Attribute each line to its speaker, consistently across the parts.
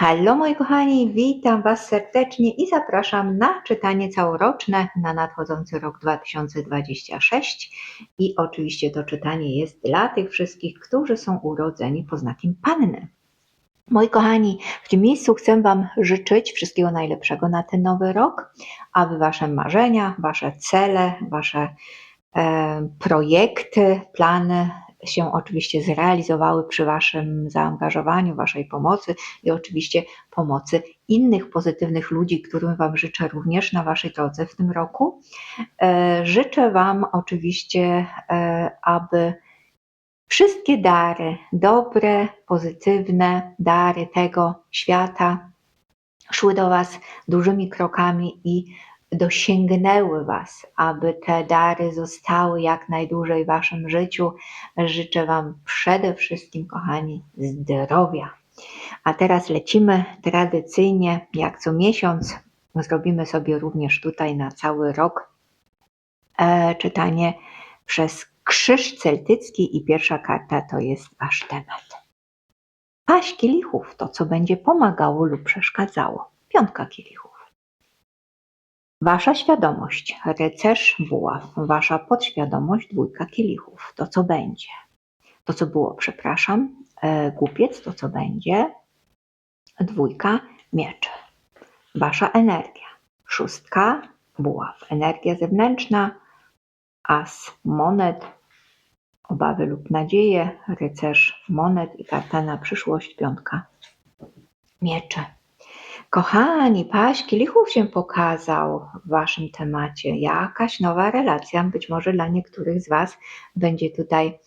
Speaker 1: Hallo moi kochani, witam Was serdecznie i zapraszam na czytanie całoroczne na nadchodzący rok 2026. I oczywiście to czytanie jest dla tych wszystkich, którzy są urodzeni pod znakiem Panny. Moi kochani, w tym miejscu chcę Wam życzyć wszystkiego najlepszego na ten nowy rok, aby Wasze marzenia, Wasze cele, Wasze e, projekty, plany się oczywiście zrealizowały przy Waszym zaangażowaniu, Waszej pomocy i oczywiście pomocy innych pozytywnych ludzi, którym Wam życzę również na Waszej drodze w tym roku. E, życzę Wam oczywiście, e, aby wszystkie dary, dobre, pozytywne dary tego świata szły do Was dużymi krokami i dosięgnęły Was, aby te dary zostały jak najdłużej w Waszym życiu. Życzę Wam przede wszystkim, kochani, zdrowia. A teraz lecimy tradycyjnie, jak co miesiąc. Zrobimy sobie również tutaj na cały rok e, czytanie przez krzyż celtycki i pierwsza karta to jest Wasz temat. Paść kielichów to, co będzie pomagało lub przeszkadzało. Piątka kielichów. Wasza świadomość, rycerz buław, wasza podświadomość, dwójka kielichów, to co będzie. To co było, przepraszam, e, głupiec, to co będzie, dwójka mieczy. Wasza energia, szóstka buław, energia zewnętrzna, as monet, obawy lub nadzieje, rycerz monet i karta na przyszłość, piątka miecze. Kochani, paść kielichów się pokazał w Waszym temacie. Jakaś nowa relacja, być może dla niektórych z Was będzie tutaj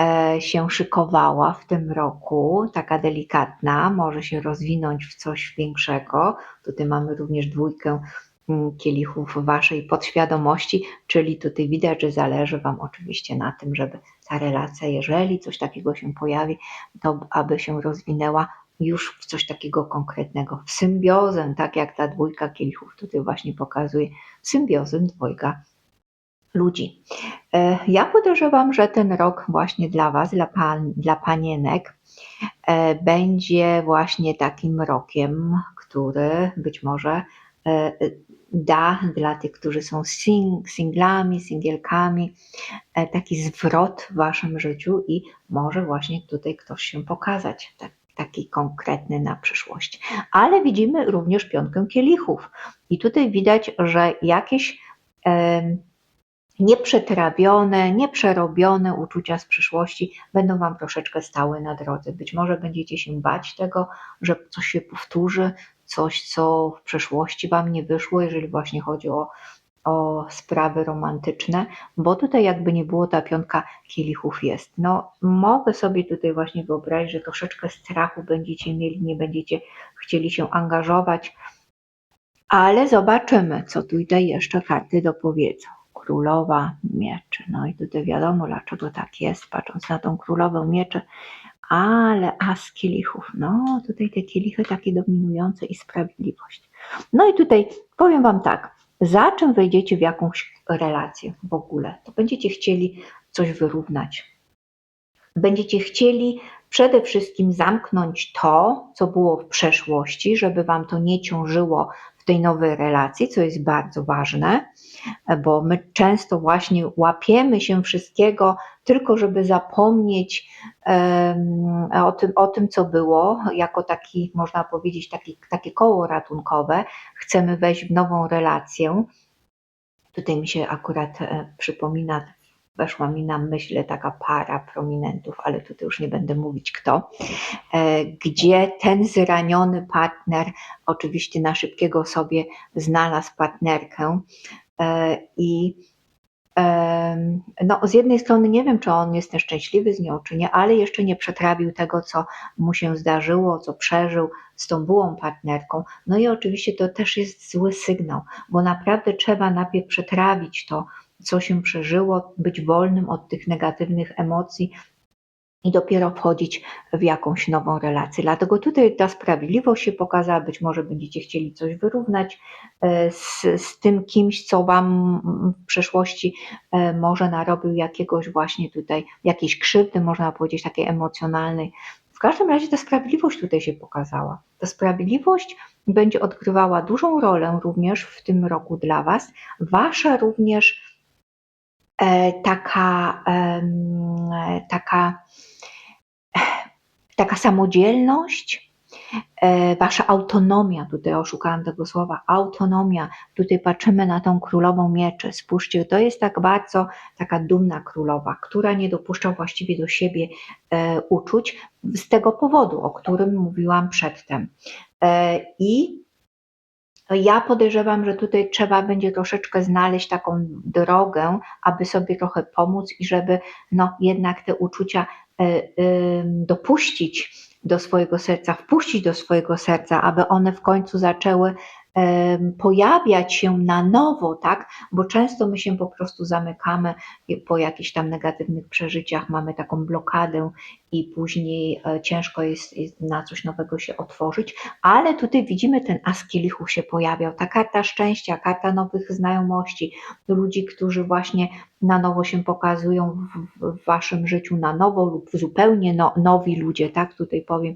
Speaker 1: e, się szykowała w tym roku, taka delikatna, może się rozwinąć w coś większego. Tutaj mamy również dwójkę mm, kielichów Waszej podświadomości, czyli tutaj widać, że zależy Wam oczywiście na tym, żeby ta relacja, jeżeli coś takiego się pojawi, to aby się rozwinęła już w coś takiego konkretnego, w symbiozę, tak jak ta dwójka kielichów tutaj właśnie pokazuje, symbiozę dwojga ludzi. E, ja podejrzewam, że ten rok właśnie dla Was, dla, pan, dla panienek, e, będzie właśnie takim rokiem, który być może e, da dla tych, którzy są sing, singlami, singielkami, taki zwrot w Waszym życiu i może właśnie tutaj ktoś się pokazać. Tak taki konkretny na przyszłość. Ale widzimy również piątkę kielichów. I tutaj widać, że jakieś e, nieprzetrawione, nieprzerobione uczucia z przyszłości będą Wam troszeczkę stały na drodze. Być może będziecie się bać tego, że coś się powtórzy, coś, co w przeszłości Wam nie wyszło, jeżeli właśnie chodzi o o sprawy romantyczne, bo tutaj jakby nie było ta piątka kielichów jest. No mogę sobie tutaj właśnie wyobrazić, że troszeczkę strachu będziecie mieli, nie będziecie chcieli się angażować, ale zobaczymy, co tutaj jeszcze karty dopowiedzą. Królowa mieczy. No i tutaj wiadomo, dlaczego tak jest, patrząc na tą królową mieczy, ale as kielichów. No tutaj te kielichy takie dominujące i sprawiedliwość. No i tutaj powiem Wam tak, za czym wejdziecie w jakąś relację w ogóle, to będziecie chcieli coś wyrównać. Będziecie chcieli przede wszystkim zamknąć to, co było w przeszłości, żeby Wam to nie ciążyło w tej nowej relacji, co jest bardzo ważne, bo my często właśnie łapiemy się wszystkiego tylko, żeby zapomnieć um, o, tym, o tym, co było, jako taki, można powiedzieć, taki, takie koło ratunkowe. Chcemy wejść w nową relację. Tutaj mi się akurat e, przypomina weszła mi na myśl taka para prominentów, ale tutaj już nie będę mówić kto, e, gdzie ten zraniony partner oczywiście na szybkiego sobie znalazł partnerkę e, i no, z jednej strony nie wiem, czy on jest nieszczęśliwy z nią, czy nie, ale jeszcze nie przetrawił tego, co mu się zdarzyło, co przeżył z tą byłą partnerką. No i oczywiście to też jest zły sygnał, bo naprawdę trzeba najpierw przetrawić to, co się przeżyło, być wolnym od tych negatywnych emocji i dopiero wchodzić w jakąś nową relację. Dlatego tutaj ta sprawiedliwość się pokazała, być może będziecie chcieli coś wyrównać e, z, z tym kimś, co wam w przeszłości e, może narobił jakiegoś właśnie tutaj, jakiejś krzywdy, można powiedzieć takiej emocjonalnej. W każdym razie ta sprawiedliwość tutaj się pokazała. Ta sprawiedliwość będzie odgrywała dużą rolę również w tym roku dla Was. Wasza również taka, e, taka, taka samodzielność, E, wasza autonomia, tutaj oszukałam tego słowa, autonomia, tutaj patrzymy na tą królową mieczy, spójrzcie, to jest tak bardzo taka dumna królowa, która nie dopuszcza właściwie do siebie e, uczuć z tego powodu, o którym mówiłam przedtem. E, I ja podejrzewam, że tutaj trzeba będzie troszeczkę znaleźć taką drogę, aby sobie trochę pomóc i żeby no, jednak te uczucia dopuścić do swojego serca, wpuścić do swojego serca, aby one w końcu zaczęły pojawiać się na nowo, tak? Bo często my się po prostu zamykamy po jakichś tam negatywnych przeżyciach, mamy taką blokadę i później e, ciężko jest, na coś nowego się otworzyć, ale tutaj widzimy ten as kielichów się pojawiał, ta karta szczęścia, karta nowych znajomości, ludzi, którzy właśnie na nowo się pokazują w, w waszym życiu na nowo lub zupełnie no, nowi ludzie, tak? Tutaj powiem,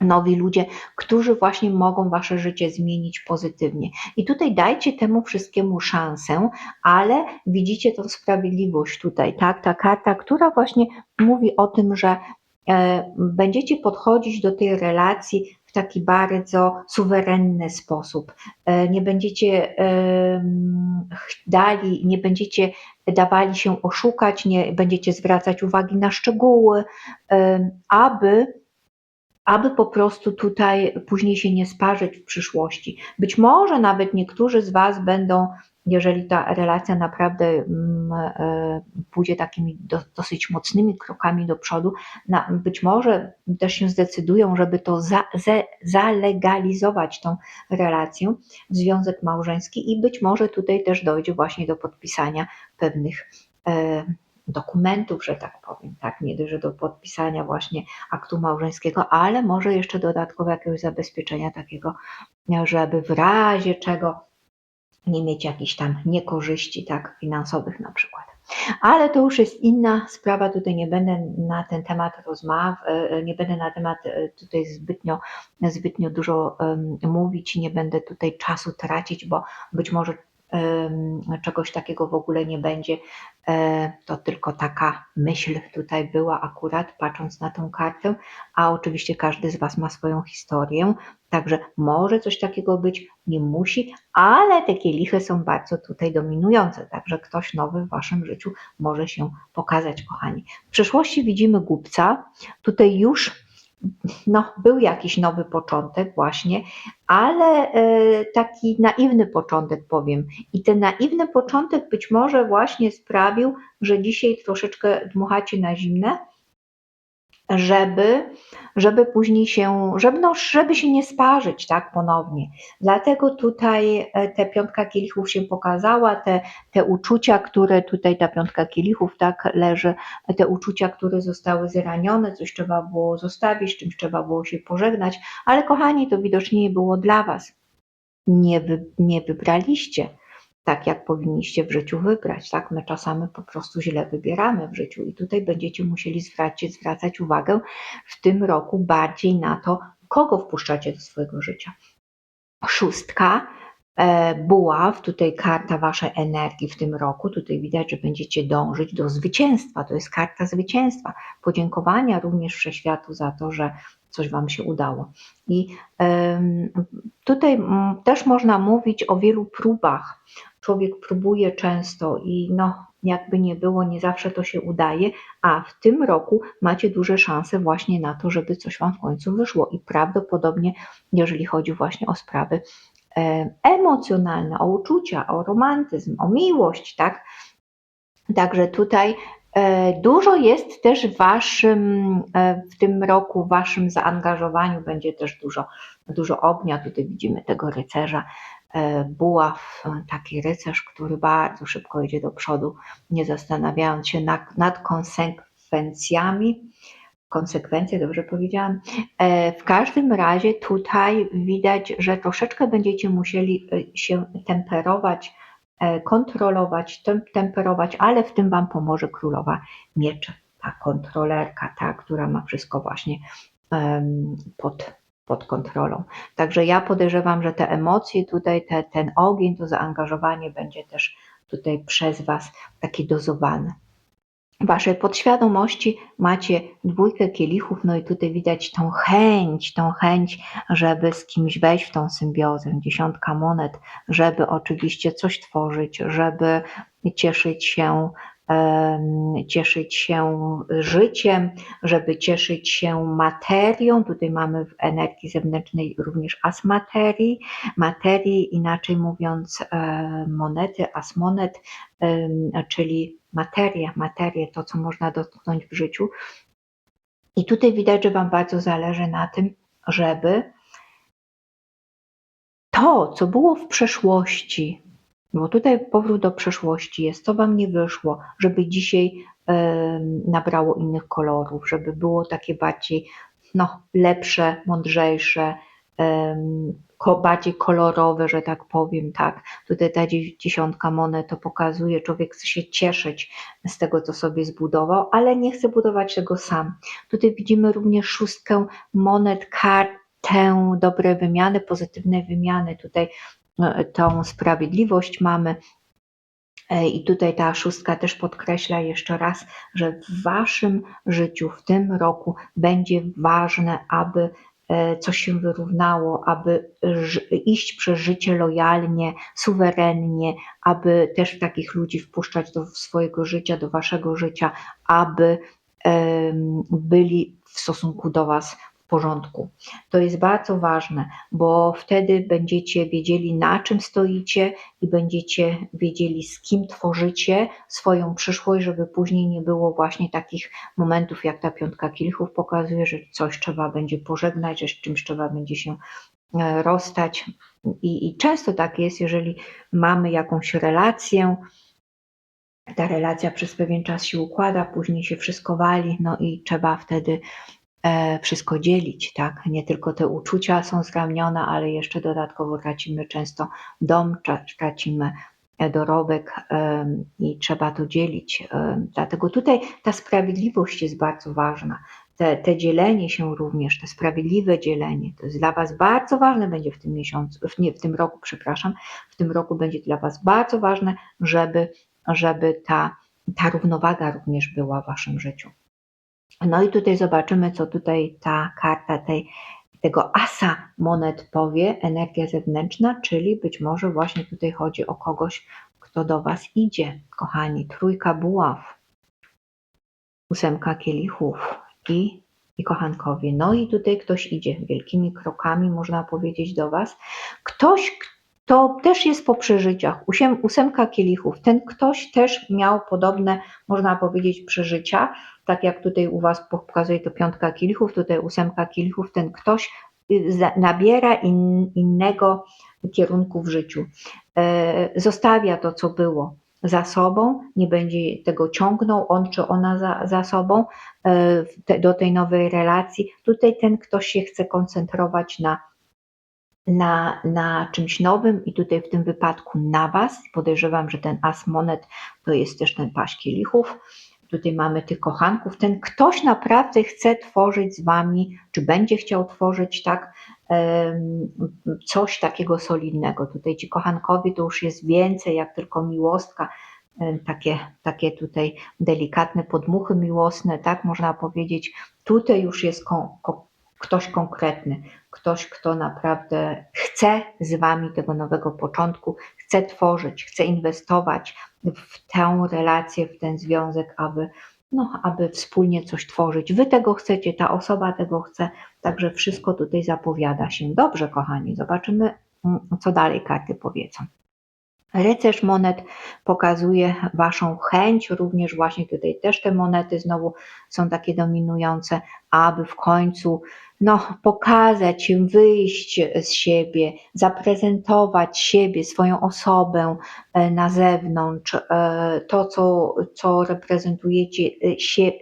Speaker 1: nowi ludzie, którzy właśnie mogą wasze życie zmienić pozytywnie. I tutaj dajcie temu wszystkiemu szansę, ale widzicie tą sprawiedliwość tutaj, tak? Ta karta, która właśnie mówi o tym, że e, będziecie podchodzić do tej relacji w taki bardzo suwerenny sposób. E, nie będziecie dali, nie będziecie dawali się oszukać, nie będziecie zwracać uwagi na szczegóły, aby aby po prostu tutaj później się nie sparzyć w przyszłości. Być może nawet niektórzy z Was będą, jeżeli ta relacja naprawdę mm, e, pójdzie takimi dosyć mocnymi krokami do przodu, być może też się zdecydują, żeby to za, za, zalegalizować tą relację, związek małżeński i być może tutaj też dojdzie właśnie do podpisania pewnych e, dokumentów, że tak powiem, tak, nie dość, że do podpisania właśnie aktu małżeńskiego, ale może jeszcze dodatkowo jakiegoś zabezpieczenia takiego, żeby w razie czego nie mieć jakichś tam niekorzyści, tak, finansowych na przykład. Ale to już jest inna sprawa, tutaj nie będę na ten temat rozmawiać, e, nie będę na temat e, tutaj zbytnio, zbytnio dużo mówić, nie będę tutaj czasu tracić, bo być może czegoś takiego w ogóle nie będzie. E, to tylko taka myśl tutaj była akurat, patrząc na tą kartę, a oczywiście każdy z Was ma swoją historię, także może coś takiego być, nie musi, ale te kielichy są bardzo tutaj dominujące, także ktoś nowy w Waszym życiu może się pokazać, kochani. W przyszłości widzimy głupca, tutaj już no, był jakiś nowy początek właśnie, ale e, taki naiwny początek powiem. I ten naiwny początek być może właśnie sprawił, że dzisiaj troszeczkę dmuchacie na zimne, żeby, żeby później się, żeby, no, żeby się nie sparzyć tak ponownie. Dlatego tutaj te piątka kielichów się pokazała, te, te uczucia, które tutaj ta piątka kielichów tak leży, te uczucia, które zostały zranione, coś trzeba było zostawić, czymś trzeba było się pożegnać, ale kochani, to widocznie nie było dla was. Nie, wy, nie wybraliście tak, jak powinniście w życiu wybrać. Tak? My czasami po prostu źle wybieramy w życiu i tutaj będziecie musieli zwracać, zwracać uwagę w tym roku bardziej na to, kogo wpuszczacie do swojego życia. Szóstka, e, buław, tutaj karta waszej energii w tym roku, tutaj widać, że będziecie dążyć do zwycięstwa, to jest karta zwycięstwa, podziękowania również wszechświatu za to, że coś Wam się udało. I tutaj też można mówić o wielu próbach. Człowiek próbuje często i no, jakby nie było, nie zawsze to się udaje, a w tym roku macie duże szanse właśnie na to, żeby coś Wam w końcu wyszło. I prawdopodobnie, jeżeli chodzi właśnie o sprawy emocjonalne, o uczucia, o romantyzm, o miłość, tak? Także tutaj E, dużo jest też waszym, e, w tym roku, waszym zaangażowaniu będzie też dużo, dużo ognia. Tutaj widzimy tego rycerza, e, buław, taki rycerz, który bardzo szybko idzie do przodu, nie zastanawiając się nad, nad konsekwencjami. Konsekwencje, dobrze powiedziałam. W każdym razie tutaj widać, że troszeczkę będziecie musieli się temperować E, kontrolować, temperować, ale w tym Wam pomoże królowa mieczy, ta kontrolerka, ta, która ma wszystko właśnie pod, pod kontrolą. Także ja podejrzewam, że te emocje tutaj, te, ten ogień, to zaangażowanie będzie też tutaj przez Was takie dozowane. W Waszej podświadomości macie dwójkę kielichów, no i tutaj widać tą chęć, tą chęć, żeby z kimś wejść w tą symbiozę, dziesiątka monet, żeby oczywiście coś tworzyć, żeby cieszyć się, cieszyć się życiem, żeby cieszyć się materią. Tutaj mamy w energii zewnętrznej również as materii, materii, inaczej mówiąc e, monety, as monet, czyli materię, materię, to co można dotknąć w życiu. I tutaj widać, że Wam bardzo zależy na tym, żeby to, co było w przeszłości, bo tutaj powrót do przeszłości jest, co Wam nie wyszło, żeby dzisiaj em, nabrało innych kolorów, żeby było takie bardziej no, lepsze, mądrzejsze, ko, bardziej kolorowe, że tak powiem, tak. Tutaj ta dzie- dziesiątka monet to pokazuje, człowiek chce się cieszyć z tego, co sobie zbudował, ale nie chce budować tego sam. Tutaj widzimy również szóstkę monet, kartę dobre wymiany, pozytywne wymiany. Tutaj tą sprawiedliwość mamy. E, I tutaj ta szóstka też podkreśla jeszcze raz, że w Waszym życiu w tym roku będzie ważne, aby e, coś się wyrównało, aby iść przez życie lojalnie, suwerennie, aby też takich ludzi wpuszczać do swojego życia, do Waszego życia, aby byli w stosunku do Was porządku. To jest bardzo ważne, bo wtedy będziecie wiedzieli, na czym stoicie i będziecie wiedzieli, z kim tworzycie swoją przyszłość, żeby później nie było właśnie takich momentów, jak ta piątka kielichów pokazuje, że coś trzeba będzie pożegnać, że z czymś trzeba będzie się e, rozstać. I, I często tak jest, jeżeli mamy jakąś relację, ta relacja przez pewien czas się układa, później się wszystko wali, no i trzeba wtedy wszystko dzielić, tak? Nie tylko te uczucia są zranione, ale jeszcze dodatkowo tracimy często dom, tra- tracimy e, dorobek em, i trzeba to dzielić. em. Dlatego tutaj ta sprawiedliwość jest bardzo ważna. Te, te dzielenie się również, te sprawiedliwe dzielenie, to jest dla Was bardzo ważne będzie w tym miesiącu, w, nie, w tym roku, przepraszam, w tym roku będzie dla Was bardzo ważne, żeby, żeby ta, ta równowaga również była w Waszym życiu. No i tutaj zobaczymy, co tutaj ta karta tej, tego asa monet powie, energia zewnętrzna, czyli być może właśnie tutaj chodzi o kogoś, kto do Was idzie, kochani. Trójka buław, ósemka kielichów i, i kochankowie. No i tutaj ktoś idzie wielkimi krokami, można powiedzieć, do Was. Ktoś, kto też jest po przeżyciach, ósemka kielichów. Ten ktoś też miał podobne, można powiedzieć, przeżycia, tak jak tutaj u Was pokazuje to piątka kielichów, tutaj ósemka kielichów, ten ktoś y, nabiera in, innego kierunku w życiu. E, Zostawia to, co było za sobą, nie będzie tego ciągnął on czy ona za, za sobą e, do tej nowej relacji. Tutaj ten ktoś się chce koncentrować na, na, na czymś nowym i tutaj w tym wypadku na Was. Podejrzewam, że ten as monet to jest też ten paść kielichów. Tutaj mamy tych kochanków. Ten ktoś naprawdę chce tworzyć z Wami, czy będzie chciał tworzyć tak coś takiego solidnego. Tutaj ci kochankowie to już jest więcej jak tylko miłostka, takie, takie tutaj delikatne podmuchy miłosne, tak można powiedzieć. Tutaj już jest ktoś konkretny, ktoś, kto naprawdę chce z Wami tego nowego początku, chce tworzyć, chce inwestować w tę relację, w ten związek, aby, no, aby wspólnie coś tworzyć. Wy tego chcecie, ta osoba tego chce, także wszystko tutaj zapowiada się. Dobrze, kochani, zobaczymy, mm, co dalej karty powiedzą. Rycerz monet pokazuje Waszą chęć, również właśnie tutaj też te monety znowu są takie dominujące, aby w końcu no, pokazać wyjść z siebie, zaprezentować siebie, swoją osobę e, na zewnątrz, e, to, co, co reprezentujecie e, się,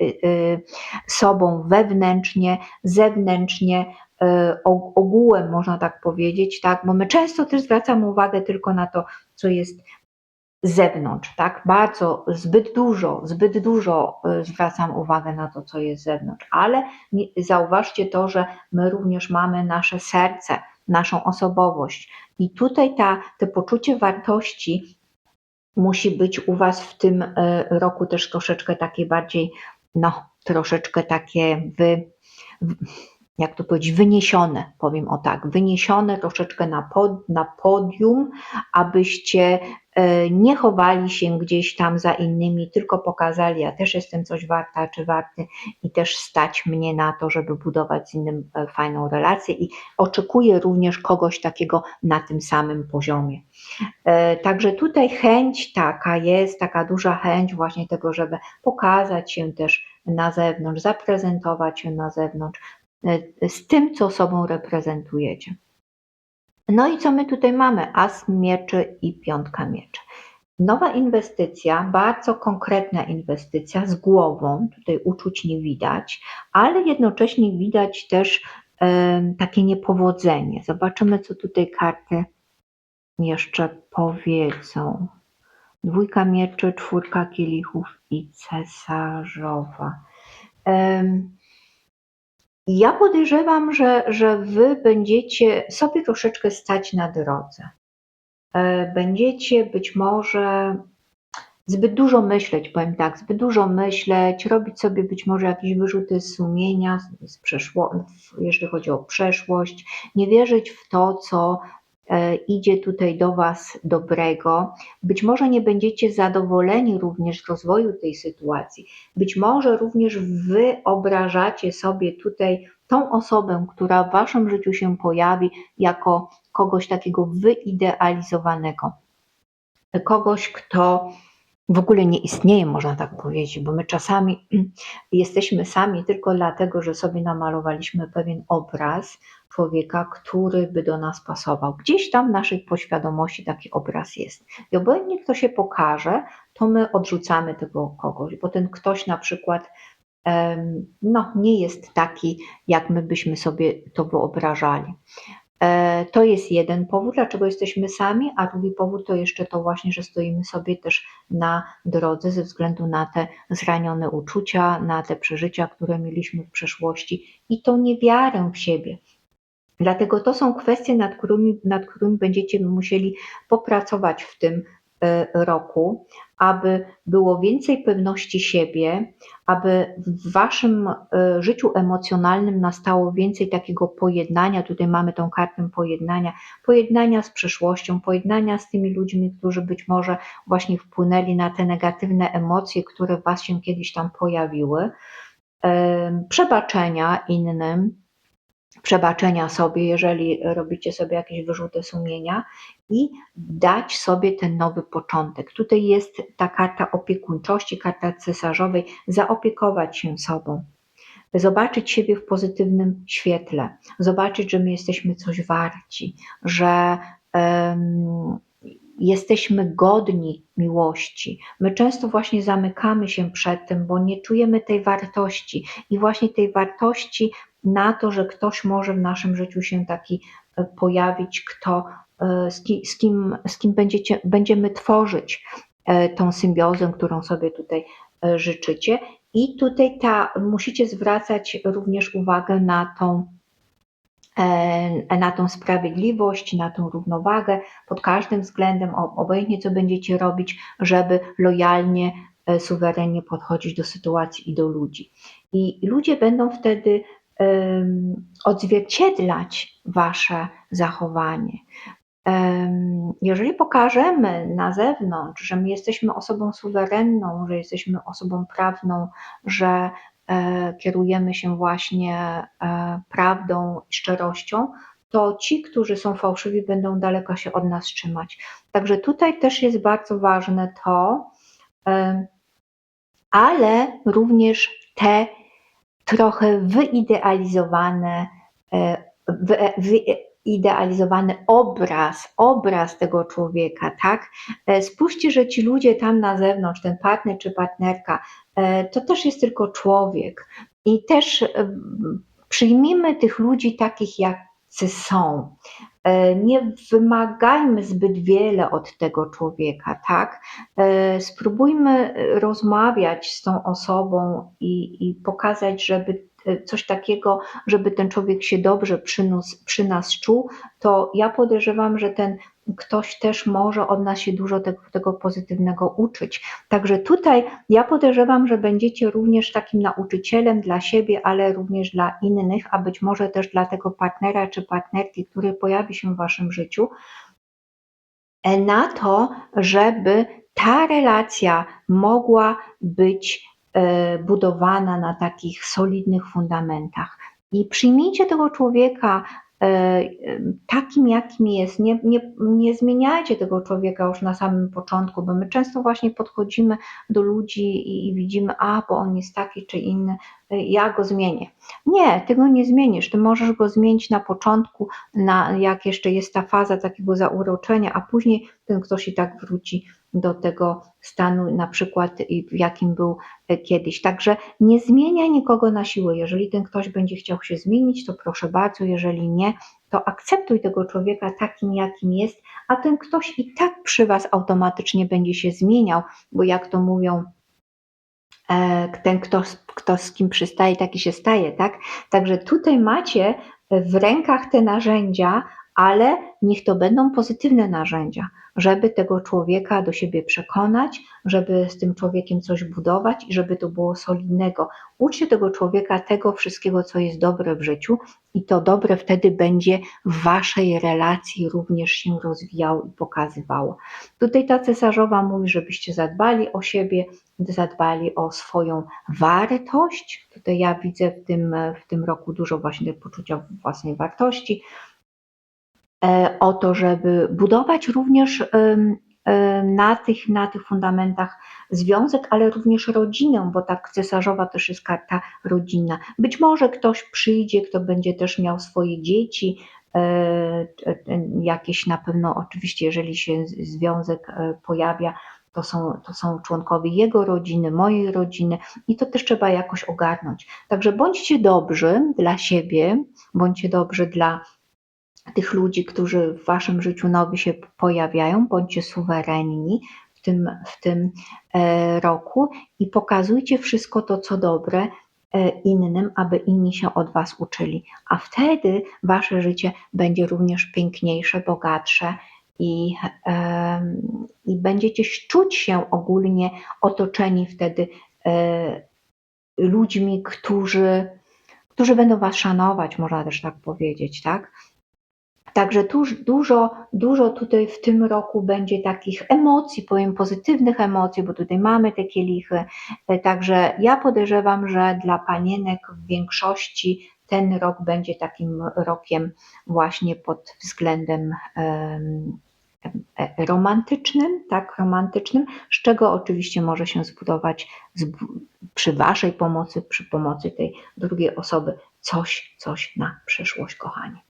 Speaker 1: sobą wewnętrznie, zewnętrznie, og- ogółem można tak powiedzieć, tak, bo my często też zwracamy uwagę tylko na to, co jest zewnątrz, tak? Bardzo, zbyt dużo, zbyt dużo y, zwracam uwagę na to, co jest z zewnątrz, ale zauważcie to, że my również mamy nasze serce, naszą osobowość i tutaj ta, to poczucie wartości musi być u Was w tym y, roku też troszeczkę takie bardziej, no, troszeczkę takie wy, jak to powiedzieć, wyniesione, powiem o tak, wyniesione troszeczkę na, pod, na podium, abyście e, nie chowali się gdzieś tam za innymi, tylko pokazali, ja też jestem coś warta czy warty i też stać mnie na to, żeby budować z innym e, fajną relację i oczekuję również kogoś takiego na tym samym poziomie. E, także tutaj chęć taka jest, taka duża chęć właśnie tego, żeby pokazać się też na zewnątrz, zaprezentować się na zewnątrz, z tym, co sobą reprezentujecie. No i co my tutaj mamy? As mieczy i piątka mieczy. Nowa inwestycja, bardzo konkretna inwestycja z głową, tutaj uczuć nie widać, ale jednocześnie widać też e, takie niepowodzenie. Zobaczymy, co tutaj karty jeszcze powiedzą. Dwójka mieczy, czwórka kielichów i cesarzowa. E, ja podejrzewam, że, że wy będziecie sobie troszeczkę stać na drodze. E, będziecie być może zbyt dużo myśleć, powiem tak, zbyt dużo myśleć, robić sobie być może jakieś wyrzuty sumienia z przeszło- jeżeli chodzi o przeszłość, nie wierzyć w to, co idzie tutaj do Was dobrego. Być może nie będziecie zadowoleni również z rozwoju tej sytuacji. Być może również wyobrażacie sobie tutaj tą osobę, która w Waszym życiu się pojawi, jako kogoś takiego wyidealizowanego. Kogoś, kto w ogóle nie istnieje, można tak powiedzieć, bo my czasami jesteśmy sami tylko dlatego, że sobie namalowaliśmy pewien obraz człowieka, który by do nas pasował. Gdzieś tam w naszej poświadomości taki obraz jest. I obojętnie kto się pokaże, to my odrzucamy tego kogoś, bo ten ktoś na przykład no, nie jest taki, jak my byśmy sobie to wyobrażali. E, to jest jeden powód, dlaczego jesteśmy sami, a drugi powód to jeszcze to właśnie, że stoimy sobie też na drodze ze względu na te zranione uczucia, na te przeżycia, które mieliśmy w przeszłości i tą niewiarę w siebie. Dlatego to są kwestie, nad którymi, nad którymi będziecie musieli popracować w tym roku, aby było więcej pewności siebie, aby w waszym e, życiu emocjonalnym nastało więcej takiego pojednania. Tutaj mamy tą kartę pojednania, pojednania z przeszłością, pojednania z tymi ludźmi, którzy być może właśnie wpłynęli na te negatywne emocje, które w was się kiedyś tam pojawiły, e, przebaczenia innym przebaczenia sobie, jeżeli robicie sobie jakieś wyrzuty sumienia i dać sobie ten nowy początek. Tutaj jest ta karta opiekuńczości, karta cesarzowej, zaopiekować się sobą. Zobaczyć siebie w pozytywnym świetle, zobaczyć, że my jesteśmy coś warci, że um, jesteśmy godni miłości. My często właśnie zamykamy się przed tym, bo nie czujemy tej wartości i właśnie tej wartości na to, że ktoś może w naszym życiu się taki e, pojawić, kto, e, z, kim, z, kim, z kim będziecie, będziemy tworzyć e, tą symbiozę, którą sobie tutaj życzycie. I tutaj ta, musicie zwracać również uwagę na tą, na tą sprawiedliwość, na tą równowagę pod każdym względem, obojętnie co będziecie robić, żeby lojalnie, suwerennie podchodzić do sytuacji i do ludzi. I ludzie będą wtedy odzwierciedlać wasze zachowanie. Jeżeli pokażemy na zewnątrz, że my jesteśmy osobą suwerenną, że jesteśmy osobą prawną, że e, kierujemy się właśnie e, prawdą i szczerością, to ci, którzy są fałszywi, będą daleko się od nas trzymać. Także tutaj też jest bardzo ważne to, ale również te trochę wyidealizowane, e, wyidealizowany obraz, obraz tego człowieka, tak? E, spójrzcie, że ci ludzie tam na zewnątrz, ten partner czy partnerka, e, to też jest tylko człowiek. I też przyjmijmy tych ludzi takich, jak, są. E, Nie wymagajmy zbyt wiele od tego człowieka, tak? E, Spróbujmy rozmawiać z tą osobą i, i pokazać, żeby e, coś takiego, żeby ten człowiek się dobrze przy nas, przy nas czuł, to ja podejrzewam, że ten ktoś też może od nas się dużo tego, tego pozytywnego uczyć. Także tutaj ja podejrzewam, że będziecie również takim nauczycielem dla siebie, ale również dla innych, a być może też dla tego partnera czy partnerki, który pojawi się w waszym życiu, na to, żeby ta relacja mogła być e, budowana na takich solidnych fundamentach. I przyjmijcie tego człowieka takim, jakim jest. Nie, nie, nie zmieniajcie tego człowieka już na samym początku, bo my często właśnie podchodzimy do ludzi i, i widzimy, a bo on jest taki czy inny, e, ja go zmienię. Nie, ty go nie zmienisz. Ty możesz go zmienić na początku, na, jak jeszcze jest ta faza takiego zauroczenia, a później ten ktoś i tak wróci do tego stanu, na przykład w jakim był e, kiedyś. Także nie zmieniaj nikogo na siłę. Jeżeli ten ktoś będzie chciał się zmienić, to proszę bardzo, jeżeli nie, to akceptuj tego człowieka takim, jakim jest, a ten ktoś i tak przy Was automatycznie będzie się zmieniał, bo jak to mówią, e, ten, kto, kto z kim przystaje, taki się staje, tak? Także tutaj macie w rękach te narzędzia, ale niech to będą pozytywne narzędzia, żeby tego człowieka do siebie przekonać, żeby z tym człowiekiem coś budować i żeby to było solidnego. Uczcie tego człowieka tego wszystkiego, co jest dobre w życiu, i to dobre wtedy będzie w waszej relacji również się rozwijało i pokazywało. Tutaj ta cesarzowa mówi, żebyście zadbali o siebie, zadbali o swoją wartość. Tutaj ja widzę w tym, w tym roku dużo właśnie poczucia własnej wartości o to, żeby budować również na tych, na tych fundamentach związek, ale również rodzinę, bo tak cesarzowa też jest karta rodzinna. Być może ktoś przyjdzie, kto będzie też miał swoje dzieci, e, jakieś na pewno, oczywiście, jeżeli się związek e, pojawia, to są, to są członkowie jego rodziny, mojej rodziny i to też trzeba jakoś ogarnąć. Także bądźcie dobrzy dla siebie, bądźcie dobrzy dla tych ludzi, którzy w waszym życiu nowi się pojawiają, bądźcie suwerenni w tym, w tym e, roku i pokazujcie wszystko to, co dobre e, innym, aby inni się od was uczyli. A wtedy wasze życie będzie również piękniejsze, bogatsze i, i będziecie czuć się ogólnie otoczeni wtedy e, ludźmi, którzy, którzy będą was szanować, można też tak powiedzieć, tak? Także dużo, dużo tutaj w tym roku będzie takich emocji, powiem pozytywnych emocji, bo tutaj mamy te kielichy. E, także ja podejrzewam, że dla panienek w większości ten rok będzie takim rokiem właśnie pod względem um, romantycznym, tak, romantycznym, z czego oczywiście może się zbudować przy Waszej pomocy, przy pomocy tej drugiej osoby coś, coś na przyszłość, kochani.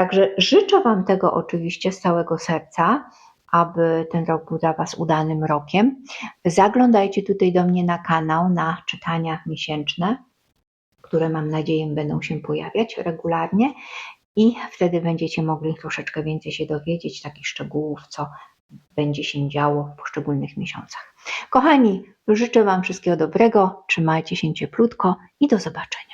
Speaker 1: Także życzę Wam tego oczywiście z całego serca, aby ten rok był dla Was udanym rokiem. Zaglądajcie tutaj do mnie na kanał na czytania miesięczne, które mam nadzieję będą się pojawiać regularnie i wtedy będziecie mogli troszeczkę więcej się dowiedzieć takich szczegółów, co będzie się działo w poszczególnych miesiącach. Kochani, życzę Wam wszystkiego dobrego, trzymajcie się cieplutko i do zobaczenia.